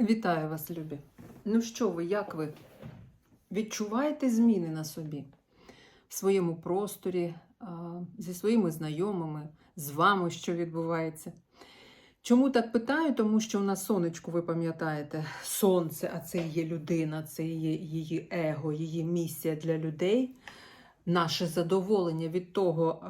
Вітаю вас, любі. Ну що ви, як ви? Відчуваєте зміни на собі в своєму просторі, зі своїми знайомими, з вами, що відбувається? Чому так питаю? Тому що у нас сонечко, ви пам'ятаєте, сонце, а це є людина, це є її его, її місія для людей. Наше задоволення від того,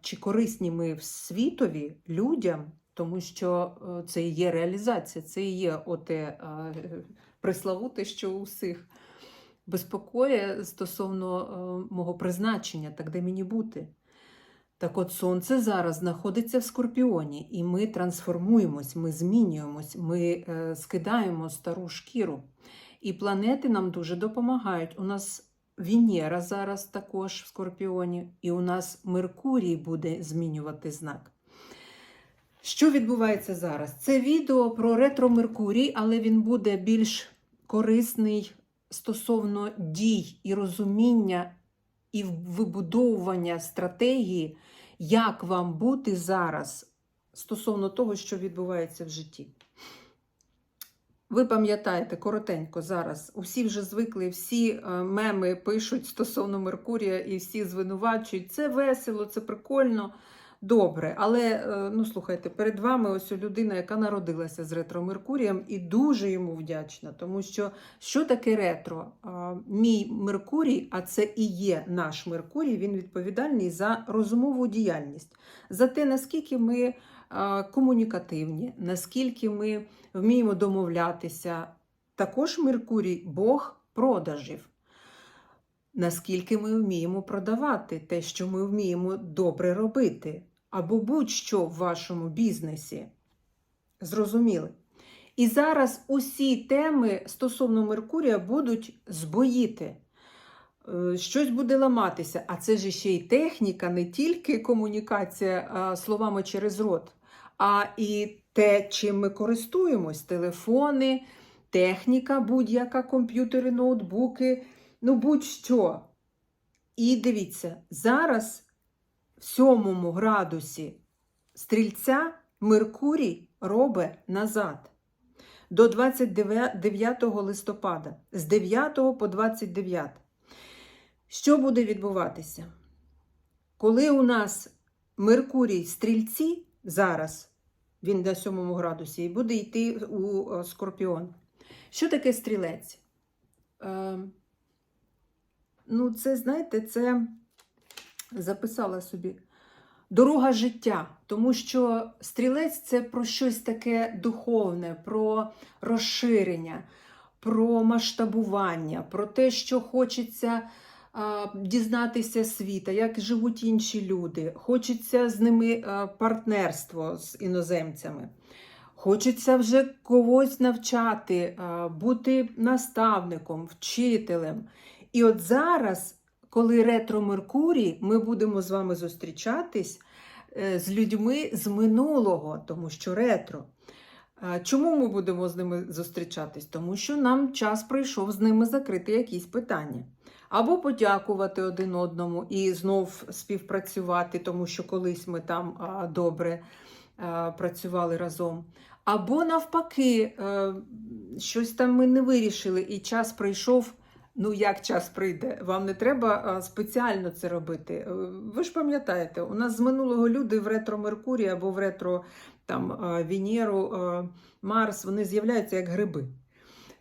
чи корисні ми в світові людям, тому що е, це і є реалізація, це і є оте е, приславуте, що у всіх безпокоє стосовно е, мого призначення, так де мені бути. Так от сонце зараз знаходиться в Скорпіоні, і ми трансформуємось, ми змінюємось, ми скидаємо стару шкіру. І планети нам дуже допомагають. У нас Венера зараз також в Скорпіоні, і у нас Меркурій буде змінювати знак. Що відбувається зараз? Це відео про ретро Меркурій, але він буде більш корисний стосовно дій і розуміння і вибудовування стратегії, як вам бути зараз стосовно того, що відбувається в житті. Ви пам'ятаєте, коротенько зараз, усі вже звикли, всі е, меми пишуть стосовно Меркурія і всі звинувачують. Це весело, це прикольно, добре. Але, е, ну слухайте, перед вами ось людина, яка народилася з ретро Меркурієм, і дуже йому вдячна, тому що що таке ретро? Мій Меркурій, а це і є наш Меркурій, він відповідальний за розумову діяльність, за те, наскільки ми комунікативні, наскільки ми вміємо домовлятися. Також Меркурій Бог продажів. Наскільки ми вміємо продавати те, що ми вміємо добре робити, або будь-що в вашому бізнесі. Зрозуміли? І зараз усі теми стосовно Меркурія будуть збоїти. Е, Щось буде ламатися, а це ж ще й техніка, не тільки комунікація словами через рот, а і те, чим ми користуємось: телефони, техніка, будь-яка, комп'ютери, ноутбуки, ну будь-що. І дивіться, зараз в сьомому градусі стрільця Меркурій робить назад до 29 листопада, з 9 по 29. Що буде відбуватися? Коли у нас Меркурій стрільці зараз, він на 7 градусі, і буде йти у е, Скорпіон. Що таке стрілець? Е, ну, це, знаєте, це записала собі дорога життя, тому що стрілець це про щось таке духовне, про розширення, про масштабування, про те, що хочеться дізнатися світа, як живуть інші люди, хочеться з ними партнерство з іноземцями. Хочеться вже когось навчати, бути наставником, вчителем. І от зараз, коли ретро Меркурій, ми будемо з вами зустрічатись е, з людьми з минулого, тому що ретро. Чому ми будемо з ними зустрічатись? Тому що нам час прийшов з ними закрити якісь питання. Або подякувати один одному і знов співпрацювати, тому що колись ми там добре працювали разом. Або навпаки, е, щось там ми не вирішили, і час прийшов. Ну, як час прийде, вам не треба спеціально це робити. Е, Ви ж пам'ятаєте, у нас з минулого люди в ретро Меркурій або в ретро там, Венеру, Марс, вони з'являються як гриби.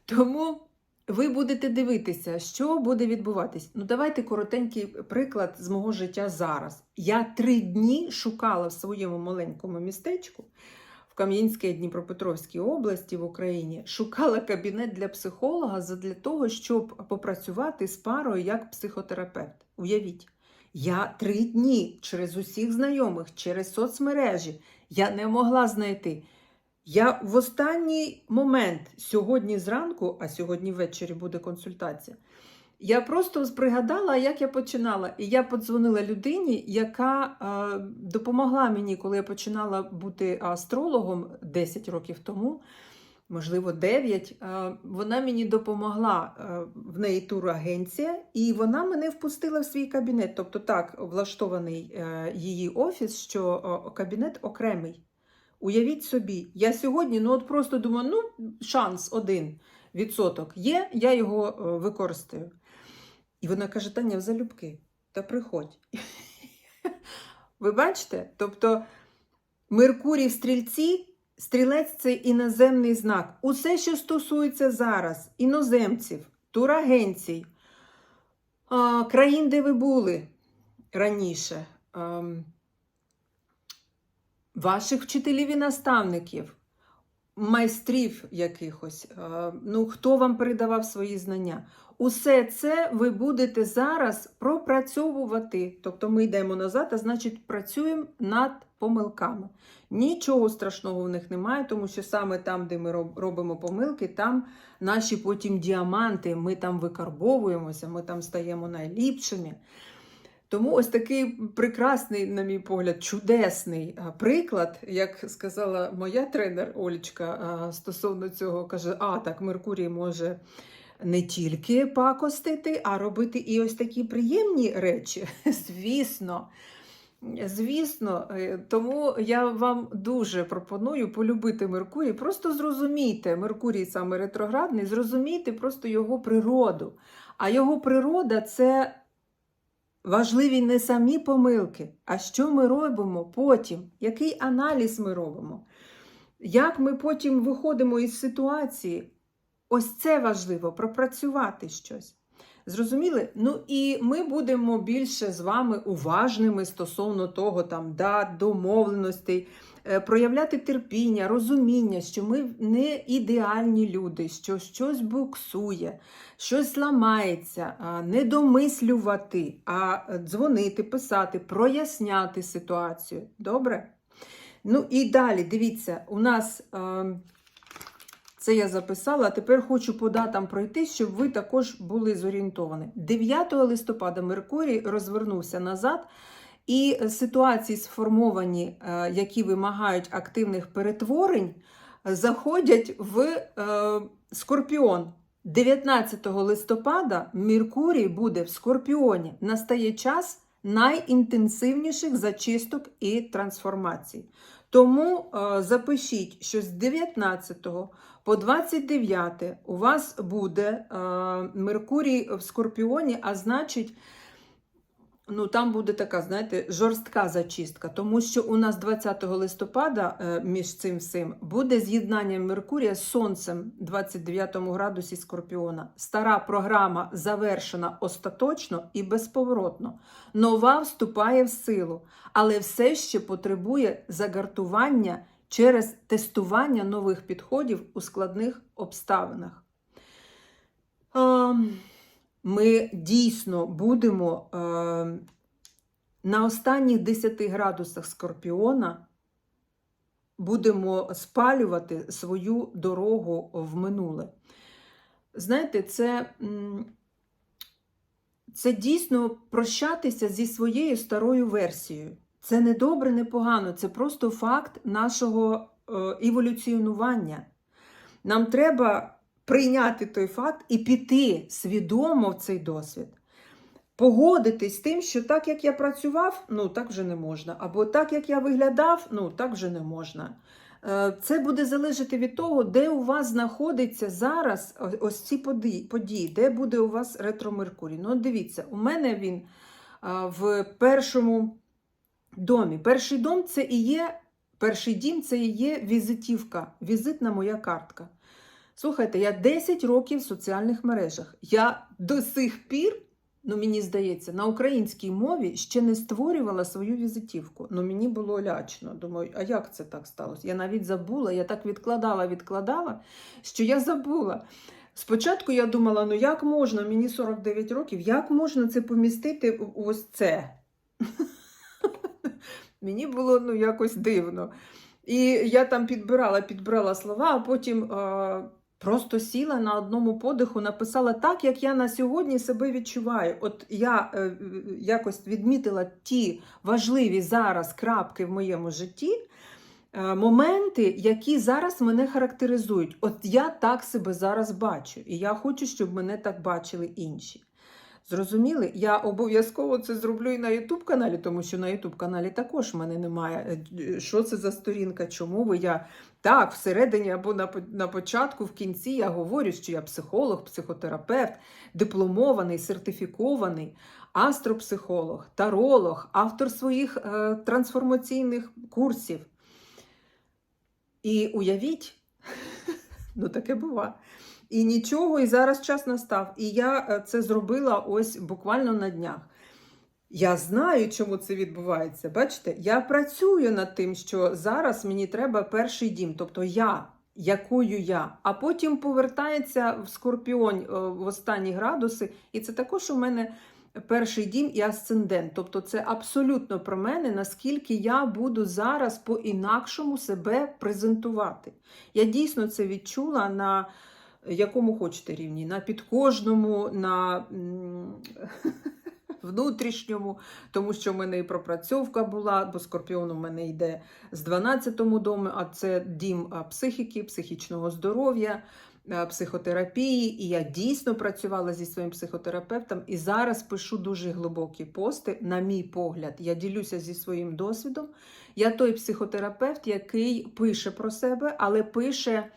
Тому ви будете дивитися, що буде відбуватись. Ну, давайте коротенький приклад з мого життя зараз. Я три дні шукала в своєму маленькому містечку Кам'янській Дніпропетровській області в Україні, шукала кабінет для психолога для того, щоб попрацювати з парою як психотерапевт. Уявіть, я три дні через усіх знайомих, через соцмережі я не могла знайти. Я в останній момент сьогодні зранку, а сьогодні ввечері буде консультація. Я просто пригадала, як я починала. І я подзвонила людині, яка е, допомогла мені, коли я починала бути астрологом 10 років тому, можливо, 9. Е, вона мені допомогла е, в неї турагенція, і вона мене впустила в свій кабінет. Тобто, так влаштований е, її офіс, що е, кабінет окремий. Уявіть собі, я сьогодні, ну от просто думаю, ну, шанс один відсоток є, я його е, використаю. І вона каже: Таня, в залюбки, та приходь. Ви бачите? Тобто Меркурій в стрільці, стрілець це іноземний знак. Усе, що стосується зараз іноземців, турагенцій, країн, де ви були раніше, ваших вчителів і наставників, майстрів якихось, ну, хто вам передавав свої знання. Усе це ви будете зараз пропрацьовувати. Тобто ми йдемо назад, а значить, працюємо над помилками. Нічого страшного в них немає, тому що саме там, де ми робимо помилки, там наші потім діаманти, ми там викарбовуємося, ми там стаємо найліпшими. Тому ось такий прекрасний, на мій погляд, чудесний приклад, як сказала моя тренер Олічка стосовно цього, каже: а так, Меркурій може не тільки пакостити, а робити і ось такі приємні речі. Звісно. Звісно, Е, тому я вам дуже пропоную полюбити Меркурій. Просто зрозумійте, Меркурій саме ретроградний, зрозумійте просто його природу. А його природа це важливі не самі помилки, а що ми робимо потім, який аналіз ми робимо, як ми потім виходимо із ситуації. Ось це важливо пропрацювати щось. Зрозуміли? Ну і ми будемо більше з вами уважними стосовно того, там дат, домовленостей, проявляти терпіння, розуміння, що ми не ідеальні люди, що щось буксує, щось ламається, не домислювати, а дзвонити, писати, проясняти ситуацію. Добре? Ну і далі, дивіться, у нас. ем, це я записала, а тепер хочу по датам пройти, щоб ви також були зорієнтовані. 9 листопада Меркурій розвернувся назад, і ситуації сформовані, е, які вимагають активних перетворень, заходять в е, Скорпіон. 19 листопада Меркурій буде в Скорпіоні. Настає час найінтенсивніших зачисток і трансформацій. Тому е, запишіть, що з 19 по 29 у вас буде Меркурій в Скорпіоні, а значить, ну там буде така, знаєте, жорстка зачистка, тому що у нас 20 листопада е, між цим всім буде з'єднання Меркурія з Сонцем в 29 градусі Скорпіона. Стара програма завершена остаточно і безповоротно. Нова вступає в силу, але все ще потребує загартування через тестування нових підходів у складних обставинах. Ем, Ми дійсно будемо ем, на останніх 10 градусах Скорпіона будемо спалювати свою дорогу в минуле. Знаєте, це, це дійсно прощатися зі своєю старою версією. Це не добре, не погано, це просто факт нашого е, еволюціонування. Нам треба прийняти той факт і піти свідомо в цей досвід. Погодитись з тим, що так, як я працював, ну так вже не можна. Або так, як я виглядав, ну так вже не можна. Е, Це буде залежати від того, де у вас знаходиться зараз ось ці події, де буде у вас ретро-Меркурій. Ну, дивіться, у мене він в першому домі. Перший дом це і є, перший дім це і є візитівка, візитна моя картка. Слухайте, я 10 років в соціальних мережах. Я до сих пір, ну мені здається, на українській мові ще не створювала свою візитівку. Ну мені було лячно. Думаю, а як це так сталося? Я навіть забула, я так відкладала, відкладала, що я забула. Спочатку я думала, ну як можна, мені 49 років, як можна це помістити в ось це? Мені було ну, якось дивно. І я там підбирала, підбирала слова, а потім просто сіла на одному подиху, написала так, як я на сьогодні себе відчуваю. От я е, якось відмітила ті важливі зараз крапки в моєму житті, е, моменти, які зараз мене характеризують. От я так себе зараз бачу, і я хочу, щоб мене так бачили інші. Зрозуміли? Я обов'язково це зроблю і на YouTube каналі, тому що на YouTube каналі також мене немає. Е, Що це за сторінка? Чому ви я так всередині або на, на початку, в кінці я говорю, що я психолог, психотерапевт, дипломований, сертифікований, астропсихолог, таролог, автор своїх е, трансформаційних курсів. І уявіть, ну таке бува. І нічого, і зараз час настав. І я е, це зробила ось буквально на днях. Я знаю, чому це відбувається. Бачите, я працюю над тим, що зараз мені треба перший дім, тобто я, якою я, а потім повертається в скорпіон е, в останні градуси, і це також у мене перший дім і асцендент. Тобто, це абсолютно про мене, наскільки я буду зараз по-інакшому себе презентувати. Я дійсно це відчула на якому хочете рівні, на підкожному, на внутрішньому, тому що в мене і пропрацьовка була, бо скорпіон у мене йде з 12-му дому, а це дім психіки, психічного здоров'я, психотерапії. І я дійсно працювала зі своїм психотерапевтом і зараз пишу дуже глибокі пости, на мій погляд. Я ділюся зі своїм досвідом. Я той психотерапевт, який пише про себе, але пише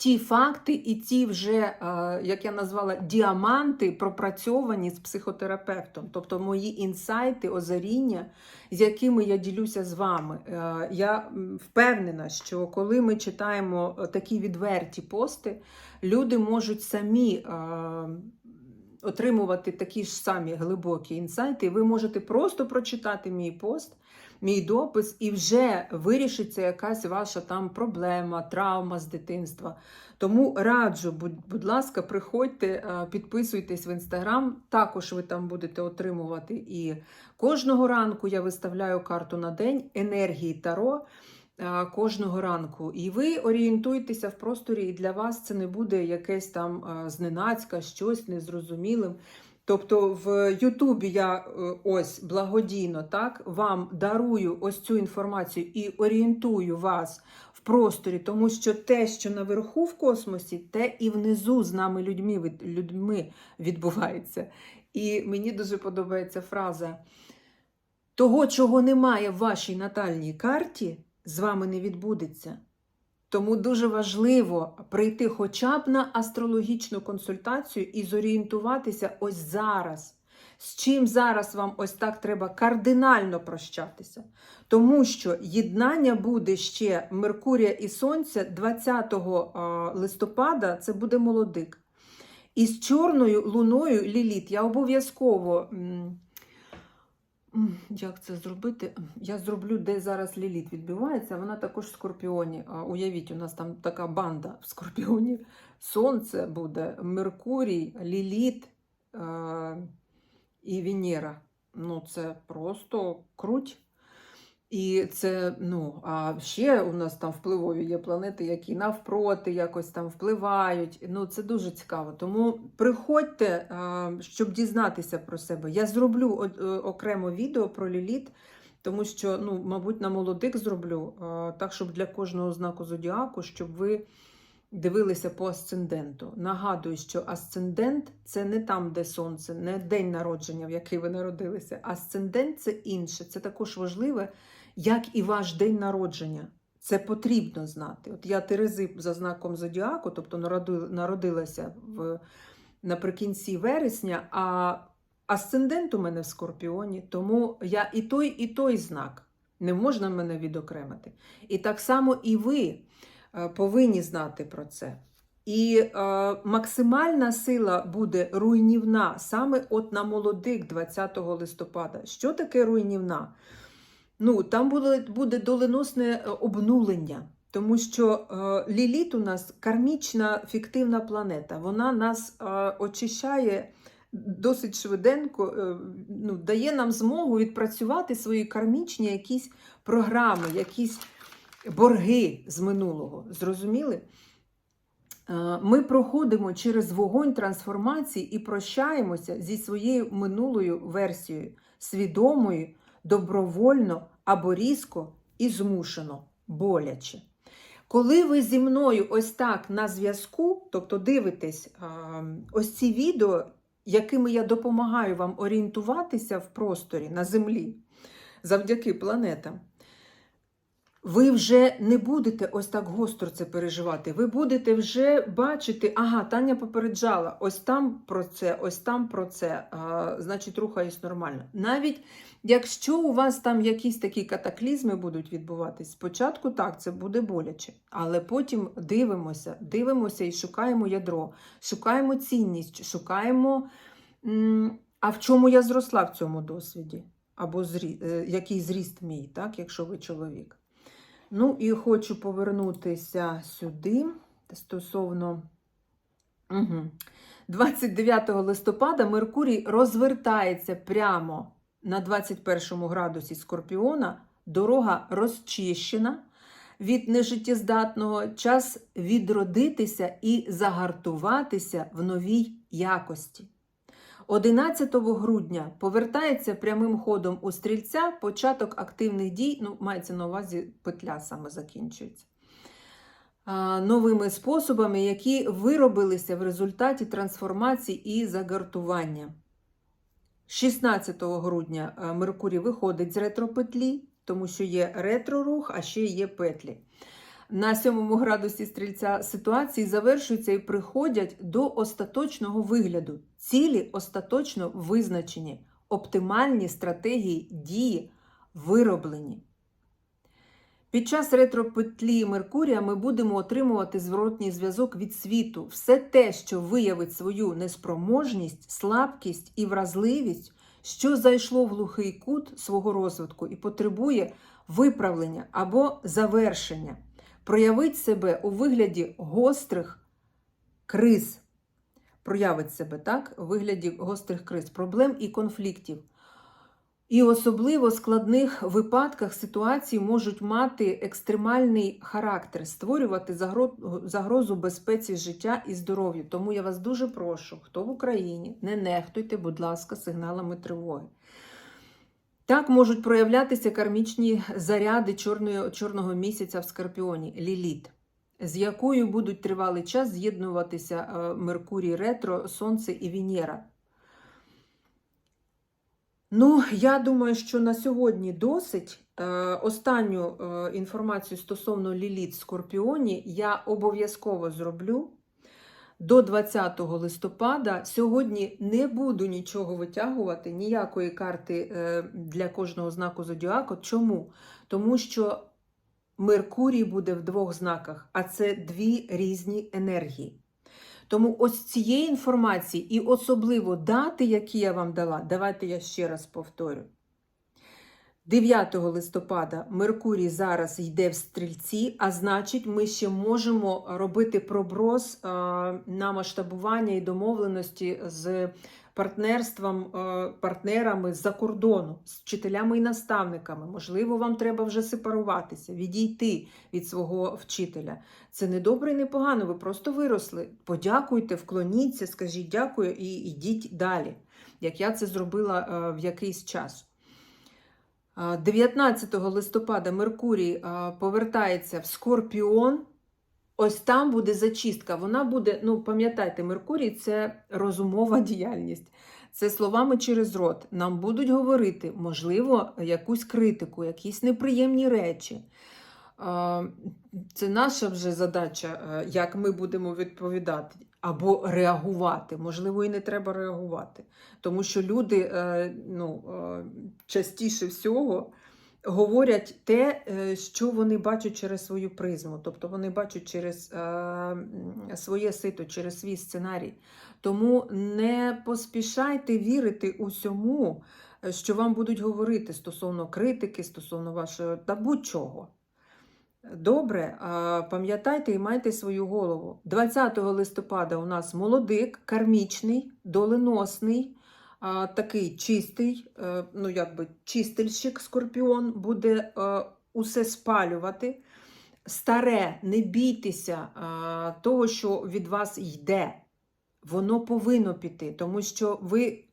ті факти і ті вже, е, як я назвала, діаманти пропрацьовані з психотерапевтом, тобто мої інсайти, озаріння, з якими я ділюся з вами. Е, Я впевнена, що коли ми читаємо е, такі відверті пости, люди можуть самі. Отримувати такі ж самі глибокі інсайти, ви можете просто прочитати мій пост, мій допис, і вже вирішиться якась ваша там проблема, травма з дитинства. Тому раджу, будь, ласка, приходьте, е, підписуйтесь в інстаграм. Також ви там будете отримувати. І кожного ранку я виставляю карту на день енергії Таро. е, Кожного ранку, і ви орієнтуєтеся в просторі, і для вас це не буде якесь там е, зненацька, щось незрозумілим. Тобто в Ютубі я е, ось благодійно так вам дарую ось цю інформацію і орієнтую вас в просторі, тому що те, що наверху в космосі, те і внизу з нами людьми, людьми відбувається. І мені дуже подобається фраза: того, чого немає в вашій натальній карті, з вами не відбудеться. Тому дуже важливо прийти хоча б на астрологічну консультацію і зорієнтуватися ось зараз. З чим зараз вам ось так треба кардинально прощатися. Тому що єднання буде ще Меркурія і Сонця 20 листопада, це буде молодик. І з чорною луною Ліліт я обов'язково. Як це зробити? Я зроблю, де зараз Ліліт відбувається. Вона також в Скорпіоні. Уявіть, у нас там така банда в Скорпіоні. Сонце буде, Меркурій, Ліліт е- і Венера. Ну, це просто круть. І це, ну, а ще у нас там впливові є планети, які навпроти якось там впливають. Ну, це дуже цікаво. Тому приходьте, щоб дізнатися про себе. Я зроблю о- окремо відео про ліліт, тому що, ну, мабуть, на молодих зроблю, так, щоб для кожного знаку зодіаку, щоб ви дивилися по асценденту. Нагадую, що асцендент це не там, де сонце, не день народження, в який ви народилися. Асцендент це інше. Це також важливе, як і ваш день народження. Це потрібно знати. От я Терези за знаком зодіаку, тобто народилася в, наприкінці вересня, а асцендент у мене в Скорпіоні, тому я і той, і той знак. Не можна мене відокремити. І так само і ви повинні знати про це. І е, максимальна сила буде руйнівна саме от на молодик 20 листопада. Що таке руйнівна? Ну, там буде, буде доленосне е, обнулення, тому що е, Ліліт у нас кармічна фіктивна планета. Вона нас е, очищає досить швиденько, е, ну, дає нам змогу відпрацювати свої кармічні якісь програми, якісь борги з минулого. Зрозуміли? Е, Ми проходимо через вогонь трансформації і прощаємося зі своєю минулою версією, свідомою, добровольно або різко і змушено, боляче. Коли ви зі мною ось так на зв'язку, тобто дивитесь ось ці відео, якими я допомагаю вам орієнтуватися в просторі на землі завдяки планетам, ви вже не будете ось так гостро це переживати. Ви будете вже бачити, ага, Таня попереджала, ось там про це, ось там про це, а, значить, рухаюсь нормально. Навіть якщо у вас там якісь такі катаклізми будуть відбуватись, спочатку так, це буде боляче, але потім дивимося, дивимося і шукаємо ядро, шукаємо цінність, шукаємо, а в чому я зросла в цьому досвіді, або зрі, е, який зріст мій, так, якщо ви чоловік. Ну і хочу повернутися сюди стосовно угу. 29 листопада Меркурій розвертається прямо на 21 градусі Скорпіона. Дорога розчищена від нежиттєздатного, час відродитися і загартуватися в новій якості. 11 грудня повертається прямим ходом у стрільця початок активних дій, ну, мається на увазі петля саме закінчується. Новими способами, які виробилися в результаті трансформації і загартування. 16 грудня Меркурій виходить з ретропетлі, тому що є ретрорух, а ще є петлі. На 7 градусі стрільця ситуації завершуються і приходять до остаточного вигляду. Цілі остаточно визначені, оптимальні стратегії дії вироблені. Під час ретропетлі Меркурія ми будемо отримувати зворотній зв'язок від світу. Все те, що виявить свою неспроможність, слабкість і вразливість, що зайшло в глухий кут свого розвитку і потребує виправлення або завершення проявить себе у вигляді гострих криз. Проявить себе так, у вигляді гострих криз, проблем і конфліктів. І особливо складних випадках ситуації можуть мати екстремальний характер, створювати загрозу безпеці життя і здоров'ю. Тому я вас дуже прошу, хто в Україні, не нехтуйте, будь ласка, сигналами тривоги. Так можуть проявлятися кармічні заряди чорної, чорного місяця в Скорпіоні Ліліт, з якою будуть тривалий час з'єднуватися е, Меркурій Ретро, Сонце і Венера. Ну, я думаю, що на сьогодні досить. Е, останню е, інформацію стосовно Ліліт Скорпіоні я обов'язково зроблю до 20 листопада. Сьогодні не буду нічого витягувати, ніякої карти для кожного знаку зодіаку. Чому? Тому що Меркурій буде в двох знаках, а це дві різні енергії. Тому ось цієї інформації і особливо дати, які я вам дала, давайте я ще раз повторю. 9 листопада Меркурій зараз йде в стрільці, а значить, ми ще можемо робити проброс на масштабування і домовленості з партнерством, партнерами з-за кордону, з вчителями і наставниками. Можливо, вам треба вже сепаруватися, відійти від свого вчителя. Це не добре і не погано, ви просто виросли. Подякуйте, вклоніться, скажіть дякую і йдіть далі, як я це зробила в якийсь час. 19 листопада Меркурій повертається в Скорпіон. Ось там буде зачистка. Вона буде, ну, пам'ятайте, Меркурій це розумова діяльність. Це словами через рот. Нам будуть говорити, можливо, якусь критику, якісь неприємні речі. Це наша вже задача, е, як ми будемо відповідати або реагувати. Можливо, і не треба реагувати. Тому що люди е, ну, е, частіше всього говорять те, що вони бачать через свою призму. Тобто вони бачать через своє сито, через свій сценарій. Тому не поспішайте вірити усьому, що вам будуть говорити стосовно критики, стосовно вашого та будь-чого. Добре, пам'ятайте і майте свою голову. 20 листопада у нас молодик, кармічний, доленосний, такий чистий, е, ну якби чистильщик скорпіон, буде е, усе спалювати. Старе, не бійтеся того, що від вас йде. Воно повинно піти, тому що ви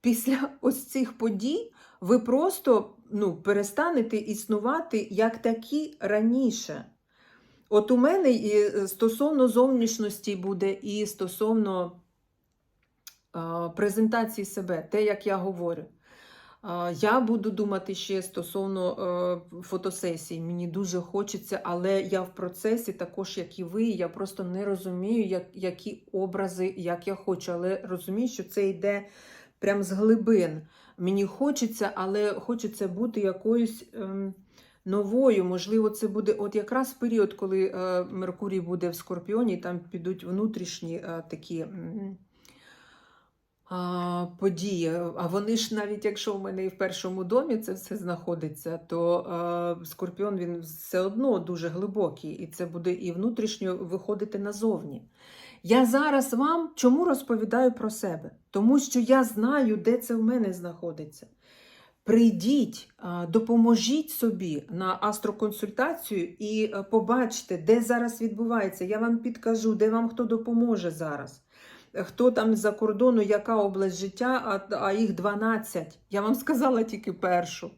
після ось цих подій ви просто ну, перестанете існувати як такі раніше. От у мене і е, стосовно зовнішності буде, і стосовно презентації себе, те, як я говорю. Я буду думати ще стосовно е, фотосесій. Мені дуже хочеться, але я в процесі, також як і ви. Я просто не розумію, як, які образи, як я хочу. Але розумію, що це йде прям з глибин. Мені хочеться, але хочеться бути якоюсь ем, новою. Можливо, це буде от якраз період, коли е, Меркурій буде в Скорпіоні, там підуть внутрішні е, такі. Події. А вони ж навіть якщо в мене і в першому домі це все знаходиться, то скорпіон він все одно дуже глибокий, і це буде і внутрішньо виходити назовні. Я зараз вам чому розповідаю про себе? Тому що я знаю, де це в мене знаходиться. Прийдіть, допоможіть собі на астроконсультацію і е, побачите, де зараз відбувається. Я вам підкажу, де вам хто допоможе зараз хто там за кордону, яка область життя, а, а їх 12. Я вам сказала тільки першу.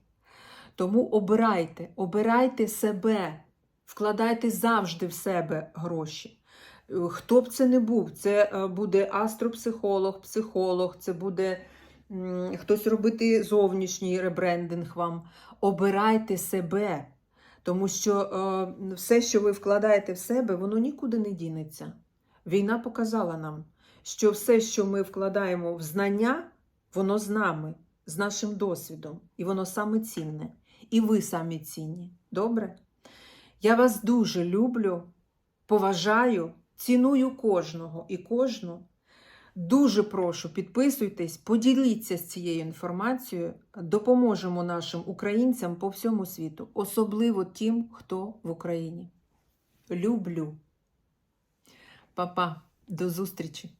Тому обирайте, обирайте себе, вкладайте завжди в себе гроші. Хто б це не був, це е, буде астропсихолог, психолог, це буде хтось робити зовнішній ребрендинг вам. Обирайте себе, тому що е, все, що ви вкладаєте в себе, воно нікуди не дінеться. Війна показала нам що все, що ми вкладаємо в знання, воно з нами, з нашим досвідом, і воно саме цінне. І ви самі цінні. Добре? Я вас дуже люблю, поважаю, ціную кожного і кожну. Дуже прошу, підписуйтесь, поділіться з цією інформацією, допоможемо нашим українцям по всьому світу, особливо тим, хто в Україні. Люблю. Па-па, до зустрічі!